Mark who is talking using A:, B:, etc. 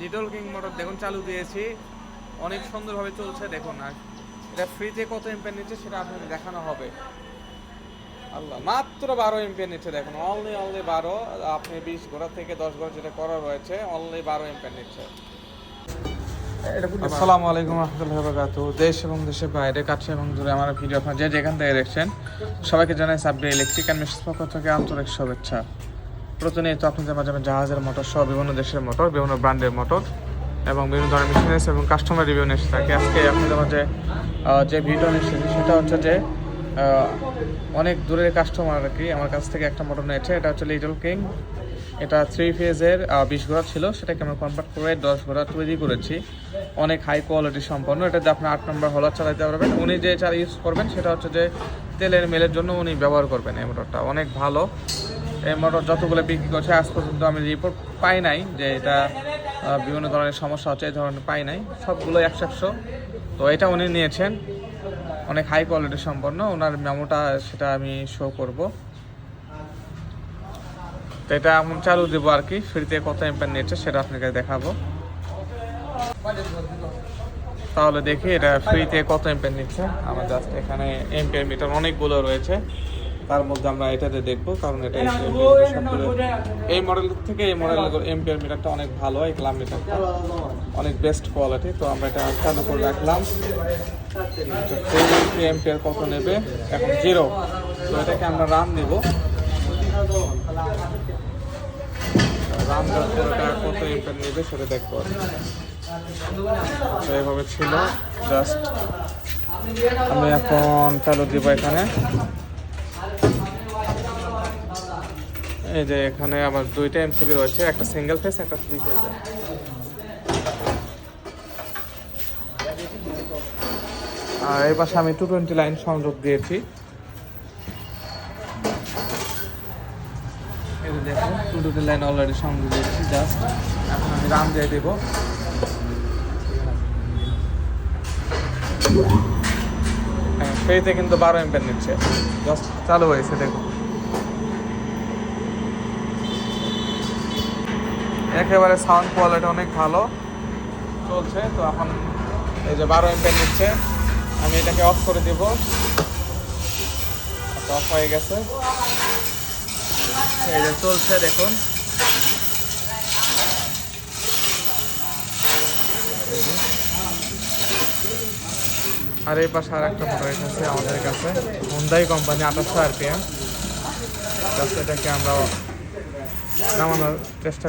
A: Little king motor দেখুন চালু দিয়েছি। অনেক সুন্দরভাবে চলছে দেখুন আর এটা ফ্রিতে কত এমপের নিচ্ছে সেটা আপনাকে দেখানো হবে। আল্লাহ মাত্র বারো এমপের নিচ্ছে দেখুন অনলি অনলি বারো আপনি বিশ ঘোড়া থেকে দশ ঘোড়া যেটা করা রয়েছে অনলি বারো এমপের নিচ্ছে। আসসালামু আলাইকুম রহমতুল্লাহ বরকাতু দেশ এবং দেশের বাইরে কাছে এবং দূরে আমার ভিডিও আপনার যে যেখান থেকে দেখছেন সবাইকে জানাই সাবডে ইলেকট্রিক অ্যান্ড মেশিস পক্ষ থেকে আন্তরিক শুভেচ্ছা। প্রতিনিয়ত আপনাদের মাঝে জাহাজের মোটর সহ বিভিন্ন দেশের মোটর বিভিন্ন ব্র্যান্ডের মোটর এবং বিভিন্ন ধরনের মেশিনারিজ এবং কাস্টমার রিভিউ নিয়ে এসে থাকে। আজকে আপনাদের মাঝে যে ভিডিও নিয়ে সেটা হচ্ছে যে অনেক দূরের কাস্টমার আর কি আমার কাছ থেকে একটা মোটর নিয়েছে। এটা হচ্ছে লিটল কিং এটা থ্রি ফেজের বিশ ঘোড়া ছিল। সেটাকে আমরা কনভার্ট করে দশ ঘোড়া তৈরি করেছি। অনেক হাই কোয়ালিটি সম্পন্ন। এটাতে আপনি আট নম্বর হলার চালাতে পারবেন। উনি যে চাল ইউজ করবেন, সেটা হচ্ছে যে তেলের মেলের জন্য উনি ব্যবহার করবেন এই মোটরটা অনেক ভালো। এই মোটর যতগুলো বিক্রি করছে, আজ পর্যন্ত আমি রিপোর্ট পাই নাই যে এটা বিভিন্ন ধরনের সমস্যা হচ্ছে, এই ধরনের পাই নাই। সবগুলো একশো একশো। তো এটা উনি নিয়েছেন। অনেক হাই কোয়ালিটি সম্পন্ন। ওনার মেমোটা সেটা আমি শো করব। তো এটা এখন চালু দেবো আর কি। ফ্রিতে কত এম্পার নিচ্ছে সেটা আপনাকে দেখাবো। তাহলে দেখি এটা ফ্রিতে কত এম্পের নিচ্ছে। আমার জাস্ট এখানে এম্পের মিটার অনেকগুলো রয়েছে। তার মধ্যে আমরা এটাতে দেখব কারণ এটা এই মডেল থেকে এই মডেলের এম্পিয়ার মিটারটা অনেক ভালো এই ক্লাম মিটারটা অনেক বেস্ট কোয়ালিটি তো আমরা এটা চালু করে রাখলাম। এম্পিয়ার কত নেবে? এখন জিরো তো এটাকে আমরা রান নেব। এটা কত নেবে সেটা দেখব। তো এইভাবে ছিল জাস্ট আমি এখন চালু দিব এখানে। এই যে এখানে আমার দুইটা এমসিবি রয়েছে, একটা সিঙ্গেল ফেস একটা থ্রি ফেস আর এই পাশে আমি টু টোয়েন্টি লাইন সংযোগ দিয়েছি। এই যে দেখুন টু টোয়েন্টি লাইন অলরেডি সংযোগ দিয়েছি জাস্ট এখন আমি রান দিয়ে দেবো। হ্যাঁ ফ্রিতে কিন্তু বারো এমপের নিচ্ছে জাস্ট চালু হয়েছে, দেখুন। একেবারে সাউন্ড কোয়ালিটি অনেক ভালো। চলছে, তো এখন এই যে বারো এমপের নিচ্ছে। আমি এটাকে অফ করে দিব। অফ হয়ে গেছে। এই যে চলছে, দেখুন। আর এই পাশে আর একটা মোটর এসেছে আমাদের কাছে হুন্দাই কোম্পানি আঠাশশো আর পি এম এটাকে আমরা নামানোর চেষ্টা